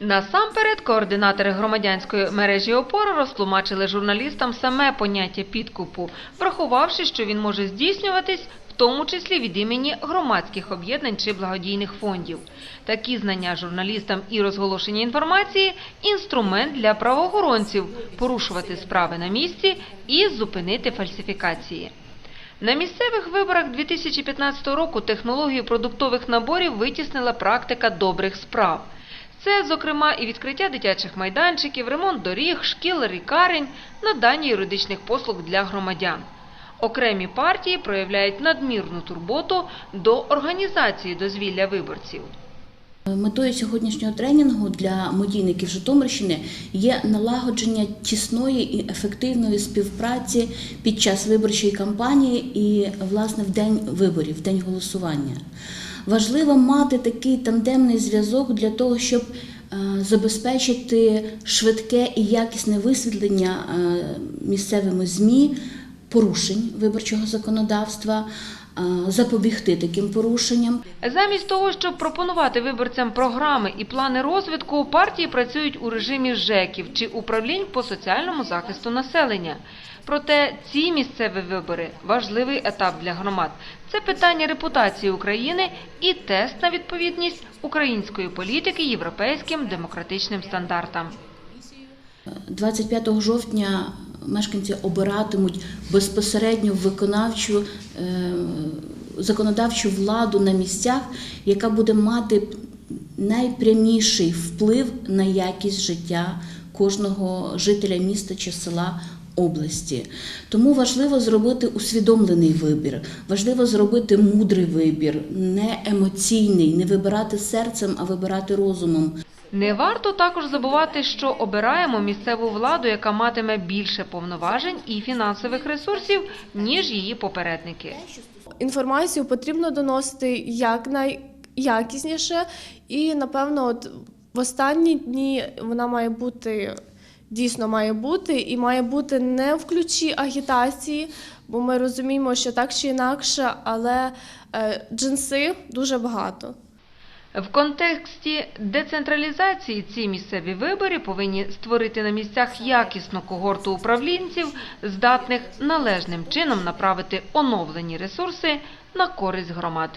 Насамперед, координатори громадянської мережі опора розтлумачили журналістам саме поняття підкупу, врахувавши, що він може здійснюватись в тому числі від імені громадських об'єднань чи благодійних фондів. Такі знання журналістам і розголошення інформації – інструмент для правоохоронців порушувати справи на місці і зупинити фальсифікації. На місцевих виборах 2015 року технологію продуктових наборів витіснила практика добрих справ. Це, зокрема, і відкриття дитячих майданчиків, ремонт доріг, шкіл, лікарень, надання юридичних послуг для громадян. Окремі партії проявляють надмірну турботу до організації дозвілля виборців. Метою сьогоднішнього тренінгу для медійників Житомирщини є налагодження тісної і ефективної співпраці під час виборчої кампанії і, власне, в день виборів, в день голосування. Важливо мати такий тандемний зв'язок для того, щоб е, забезпечити швидке і якісне висвітлення е, місцевими ЗМІ порушень виборчого законодавства, запобігти таким порушенням. Замість того, щоб пропонувати виборцям програми і плани розвитку, партії працюють у режимі ЖЕКів чи управлінь по соціальному захисту населення. Проте ці місцеві вибори – важливий етап для громад. Це питання репутації України і тест на відповідність української політики європейським демократичним стандартам. 25 жовтня мешканці обиратимуть безпосередньо виконавчу е, законодавчу владу на місцях, яка буде мати найпряміший вплив на якість життя кожного жителя міста чи села. Області тому важливо зробити усвідомлений вибір, важливо зробити мудрий вибір, не емоційний, не вибирати серцем, а вибирати розумом. Не варто також забувати, що обираємо місцеву владу, яка матиме більше повноважень і фінансових ресурсів, ніж її попередники. інформацію потрібно доносити якнайякісніше, і напевно, от в останні дні вона має бути дійсно має бути і має бути не в ключі агітації, бо ми розуміємо, що так чи інакше, але е, джинси дуже багато. В контексті децентралізації ці місцеві вибори повинні створити на місцях якісну когорту управлінців, здатних належним чином направити оновлені ресурси на користь громад.